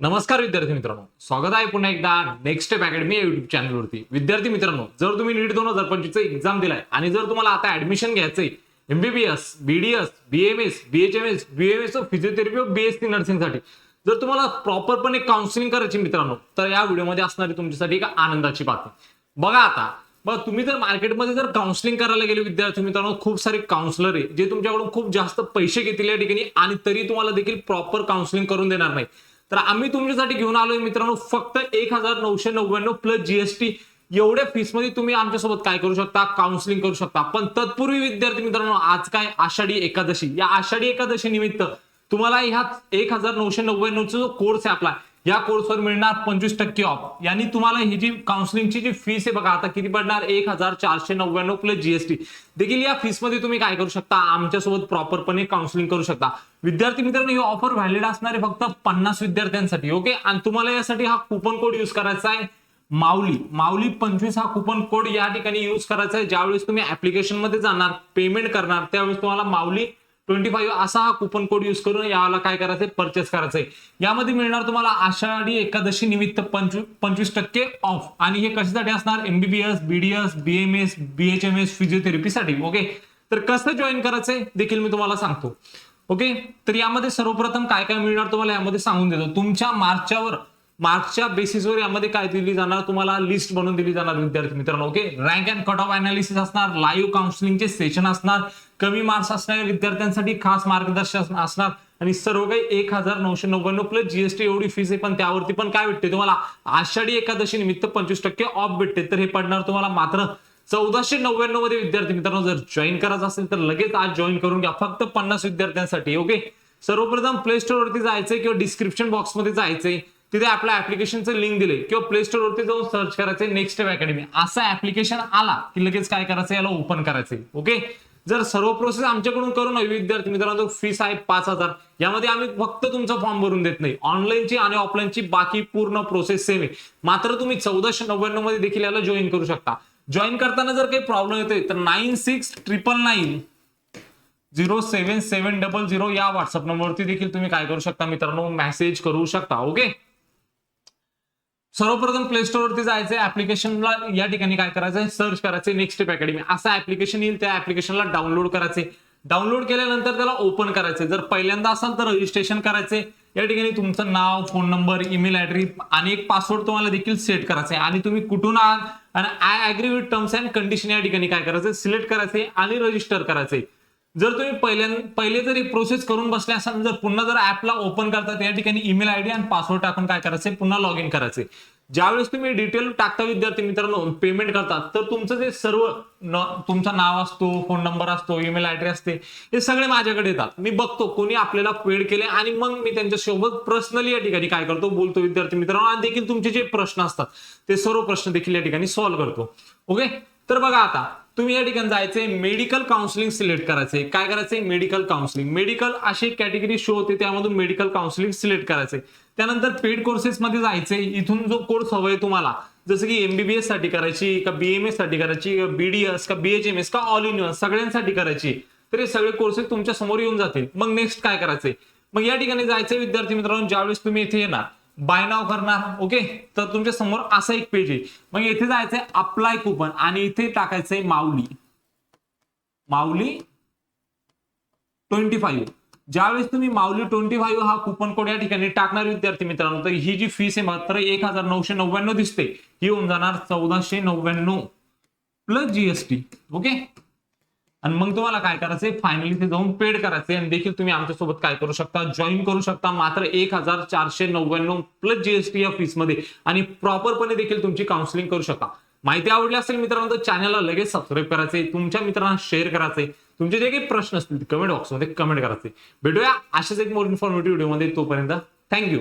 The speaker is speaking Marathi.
नमस्कार विद्यार्थी मित्रांनो. स्वागत आहे पुन्हा एकदा नेक्स्ट स्टेप अकॅडमी या युट्यूब चॅनलवरती विद्यार्थी मित्रांनो जर तुम्ही नीट दोन हजार पंचवीसचं एक्झाम दिलाय आणि जर तुम्हाला आता ऍडमिशन घ्यायचंय MBBS BDS BMS BHMS BMS physiotherapy BSc नर्सिंगसाठी जर तुम्हाला प्रॉपरपणे काउन्सिलिंग करायची मित्रांनो तर या व्हिडिओमध्ये असणारी तुमच्यासाठी एक आनंदाची बातमी. बघा आता बघा तुम्ही जर मार्केटमध्ये जर काउन्सिलिंग करायला गेले विद्यार्थी मित्रांनो खूप सारे काउन्सिलर आहे जे तुमच्याकडून खूप जास्त पैसे घेतील या ठिकाणी आणि तरी तुम्हाला देखील प्रॉपर काउन्सिलिंग करून देणार नाही तर आम्ही तुमच्यासाठी घेऊन आलोय मित्रांनो फक्त एक हजार नऊशे नव्याण्णव प्लस जीएसटी एवढ्या फीसमध्ये तुम्ही आमच्यासोबत काय करू शकता? काउन्सिलिंग करू शकता. पण तत्पूर्वी विद्यार्थी मित्रांनो आज काय? आषाढी एकादशी. या आषाढी एकादशी निमित्त तुम्हाला ह्या एक हजार नऊशे नव्याण्णवचा जो कोर्स आहे आपला. या कोर्सवर मिळणार पंचवीस टक्के ऑफ यांनी तुम्हाला ही जी काउन्सिलिंगची जी फीस आहे बघा आता किती पडणार? एक हजार चारशे नव्याण्णव प्लस जीएसटी देखील या फीसमध्ये तुम्ही काय करू शकता? आमच्यासोबत प्रॉपरपणे काउन्सिलिंग करू शकता. विद्यार्थी मित्रांनो ही ऑफर व्हॅलिड असणारे फक्त पन्नास विद्यार्थ्यांसाठी ओके आणि तुम्हाला यासाठी हा कुपन कोड युज करायचा आहे माऊली. माऊली पंचवीस हा कुपन कोड या ठिकाणी युज करायचा आहे. ज्यावेळेस तुम्ही ऍप्लिकेशनमध्ये जाणार पेमेंट करणार त्यावेळेस तुम्हाला माऊली ट्वेंटी फाईव्ह असा हा कुपन कोड युज करून याला काय करायचंय? परचेस करायचंय. यामध्ये मिळणार तुम्हाला आषाढी एकादशी निमित्त पंचवीस पंचवीस टक्के ऑफ आणि हे कशासाठी असणार? एमबीबीएस बीडीएस बीएमएस बीएचएमएस फिजिओथेरपीसाठी ओके तर कसं जॉईन करायचंय? देखील मी तुम्हाला सांगतो. ओके तर यामध्ये सर्वप्रथम काय काय मिळणार तुम्हाला यामध्ये सांगून देतो. तुमच्या मार्चच्यावर मार्क्सच्या बेसिसवर यामध्ये काय दिली जाणार? तुम्हाला लिस्ट बनवून दिली जाणार विद्यार्थी मित्रांनो. Okay rank and cut off analysis असणार. लाईव्ह काउन्सिलिंगचे सेशन असणार. कमी मार्क्स असणाऱ्या विद्यार्थ्यांसाठी खास मार्गदर्शन असणार. आणि सर्व काही एक हजार नऊशे नव्याण्णव प्लस जीएसटी एवढी फीस आहे पण त्यावरती पण काय भेटते? तुम्हाला आषाढी एकादशी निमित्त पंचवीस टक्के ऑफ भेटते. तर हे पडणार तुम्हाला मात्र चौदाशे नव्याण्णवमध्ये विद्यार्थी मित्रांनो जर जॉईन करायचं असेल तर लगेच आज जॉईन करून घ्या. फक्त पन्नास विद्यार्थ्यांसाठी ओके सर्वप्रथम प्ले स्टोर वरती जायचंय किंवा डिस्क्रिप्शन बॉक्समध्ये जायचंय. तिथे आपल्या ऍप्लिकेशनचं लिंक दिले किंवा प्ले स्टोर वरती जाऊन सर्च करायचंय नेक्स्ट अकॅडमी असं ऍप्लिकेशन आला की लगेच काय करायचं याला ओपन करायचंय ओके जर सर्व प्रोसेस आमच्याकडून करू नये विद्यार्थी मित्रांनो फीस आहे पाच हजार. यामध्ये आम्ही फक्त तुमचा फॉर्म भरून देत नाही. ऑनलाईनची आणि ऑफलाईनची बाकी पूर्ण प्रोसेस सेम आहे. मात्र तुम्ही चौदाशे नव्याण्णवमध्ये देखील याला जॉईन करू शकता. जॉईन करताना जर काही प्रॉब्लेम येतोय तर nine six triple nine zero seven seven double zero या व्हॉट्सअप नंबरवरती देखील तुम्ही काय करू शकता मित्रांनो? मेसेज करू शकता ओके सर्वप्रथम प्ले वरती जायचं ऍप्लिकेशनला या ठिकाणी काय करायचंय? सर्च करायचं नेक्स्ट स्टेप अकॅडमी असं ऍप्लिकेशन येईल त्या ऍप्लिकेशनला डाउनलोड करायचे डाउनलोड केल्यानंतर त्याला ओपन करायचे जर पहिल्यांदा असाल तर रजिस्ट्रेशन करायचे या ठिकाणी तुमचं नाव फोन नंबर ईमेल ऍड्रेस आणि एक पासवर्ड तुम्हाला देखील सेट करायचा आहे आणि तुम्ही कुठून आहात? आणि I agree with terms and condition या ठिकाणी काय करायचं सिलेक्ट करायचे आणि रजिस्टर करायचे जर तुम्ही पहिल्या पहिले जरी प्रोसेस करून बसले असाल जर पुन्हा जर ऍपला ओपन करतात या ठिकाणी ईमेल आयडी आणि पासवर्ड टाकून काय करायचे पुन्हा लॉग इन करायचे ज्यावेळेस तुम्ही डिटेल टाकता विद्यार्थी मित्रांनो पेमेंट करतात तर तुमचं जे सर्व तुमचं नाव असतो फोन नंबर असतो ईमेल आयडी असते हे सगळे माझ्याकडे येतात. मी बघतो कोणी आपल्याला पेड केले आणि मग मी त्यांच्यासोबत पर्सनली या ठिकाणी काय करतो बोलतो विद्यार्थी मित्रांनो आणि देखील तुमचे जे प्रश्न असतात ते सर्व प्रश्न देखील या ठिकाणी सॉल्व्ह करतो. ओके तर बघा आता तुम्ही या ठिकाणी जायचंय मेडिकल काउन्सिलिंग सिलेक्ट करायचंय. काय करायचंय? मेडिकल काउन्सिलिंग मेडिकल अशी कॅटेगरी शो होते त्यामधून मेडिकल काउन्सिलिंग सिलेक्ट करायचंय. त्यानंतर पेड कोर्सेसमध्ये जायचंय. इथून जो कोर्स हवाय तुम्हाला जसं की एमबीबीएससाठी करायची का बीएमएससाठी करायची का बीडीएस का बीएचएमएस का ऑल इन सगळ्यांसाठी करायची. तर हे सगळे कोर्सेस तुमच्यासमोर येऊन जातील. मग नेक्स्ट काय करायचंय? मग या ठिकाणी जायचंय विद्यार्थी मित्रांनो ज्यावेळेस तुम्ही इथे येणार बाय नाव करणार ओके तर तुमच्यासमोर असा एक पेज आहे. मग इथे जायचंय अप्लाय कुपन आणि इथे टाकायचंय माऊली. माऊली ट्वेंटी फाईव्ह ज्यावेळेस तुम्ही माऊली ट्वेंटी फाईव्ह हा कुपन कोड या ठिकाणी टाकणार विद्यार्थी मित्रांनो तर ही जी फीस आहे मात्र एक हजार नऊशे नव्याण्णव दिसते. ही होऊन जाणार चौदाशे नव्याण्णव प्लस जीएसटी ओके आणि मग तुम्हाला काय करायचंय? फायनली ते जाऊन पेड करायचे आणि देखील तुम्ही आमच्यासोबत काय करू शकता? जॉईन करू शकता. मात्र एक हजार चारशे नव्याण्णव प्लस जीएसटी या फीसमध्ये आणि प्रॉपरपणे देखील तुमची काउन्सिलिंग करू शकता. माहिती आवडली असेल मित्रांनो तर चॅनलला लगेच सबस्क्राईब करायचे तुमच्या मित्रांना शेअर करायचे तुमचे जे काही प्रश्न असतील कमेंट बॉक्समध्ये कमेंट करायचे भेटूया अशाच एक मोर इन्फॉर्मेटिव्ह व्हिडिओमध्ये तोपर्यंत थँक्यू